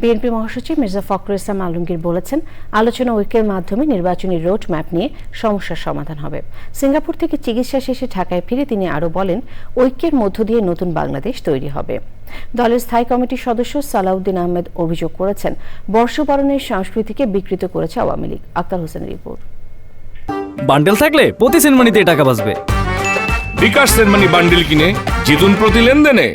BNP মহাসচিব মির্জা ফখরুল ইসলাম আলমগীর বলেছেন আলোচনা ঐক্যের মাধ্যমে নির্বাচনী রোড ম্যাপ নিয়ে সমস্যার সমাধান হবে। সিঙ্গাপুর থেকে চিকিৎসা শেষে ঢাকায় ফিরে তিনি আরও বলেন ঐক্যের মধ্য দিয়ে নতুন বাংলাদেশ তৈরি হবে। দলের স্থায়ী কমিটির সদস্য সালাউদ্দিন আহমেদ অভিযোগ করেছেন বর্ষবরণের সংস্কৃতিকে বিকৃত করেছে আওয়ামী লীগ। আক্তার হোসেনের রিপোর্ট। বান্ডেল থাকলে প্রতি সিনেমানিতে টাকা বাঁচবে। বিকাশ সেনমানি বান্ডিল কিনে জিতুন প্রতি লেনদেনে।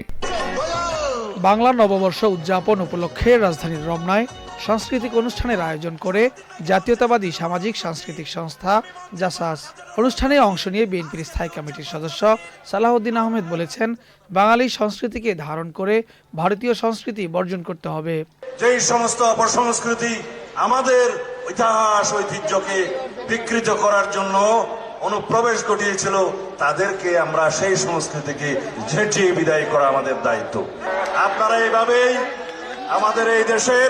বাংলা নববর্ষ উদযাপন উপলক্ষে রাজধানীর রমনায় সাংস্কৃতিক অনুষ্ঠানের আয়োজন করে জাতীয়তাবাদী সামাজিক সাংস্কৃতিক সংস্থা জাসাস। অনুষ্ঠানে অংশ নিয়ে বিএনপির স্থায়ী কমিটির সদস্য সালাহউদ্দিন আহমেদ বলেছেন, বাঙালি সংস্কৃতিকে ধারণ করে ভারতীয় সংস্কৃতি বর্জন করতে হবে। যেই সমস্ত অপসংস্কৃতি আমাদের ইতিহাস, ঐতিহ্যকে বিকৃত করার জন্য অনুপ্রবেশ ঘটিয়েছিল, তাদেরকে আমরা সেই সংস্কৃতিকে ঝেঁটিয়ে বিদায় করা আমাদের দায়িত্ব। আপনারা এইভাবেই আমাদের এই দেশের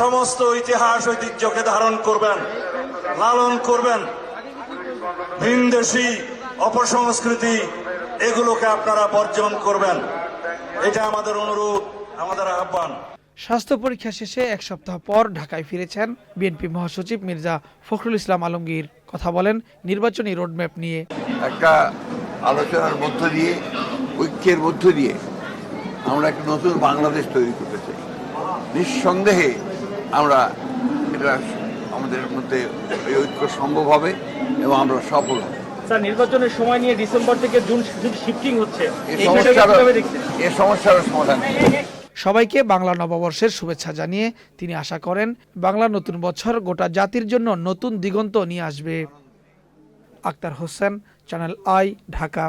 সমস্ত ইতিহাস ঐতিহ্যকে ধারণ করবেন লালন করবেন। ভিনদেশি অপসংস্কৃতি এগুলোকে আপনারা বর্জন করবেন। এটা আমাদের অনুরোধ আমাদের আহ্বান। স্বাস্থ্য পরীক্ষা শেষে এক সপ্তাহ পর ঢাকায় ফিরেছেন বিএনপি মহাসচিব মির্জা ফখরুল ইসলাম আলমগীর। কথা বলেন নির্বাচনী রোডম্যাপ নিয়ে। একটা আলোচনার মধ্য দিয়ে ঐক্যের মধ্য দিয়ে আমরা একটা নতুন বাংলাদেশ তৈরি করতে চাই। নিঃসন্দেহে আমরা এটা আমাদের মধ্যে ঐক্য সম্ভব হবে এবং আমরা সফল হব। স্যার নির্বাচনের সময় নিয়ে ডিসেম্বর থেকে জুন জুন শিফটিং হচ্ছে। এই এই সমস্যার এই সমস্যার সমাধান সবাইকে বাংলা নববর্ষের শুভেচ্ছা জানিয়ে তিনি আশা করেন বাংলা নতুন বছর গোটা জাতির জন্য নতুন দিগন্ত নিয়ে আসবে। Akhtar Hossain channel I Dhaka.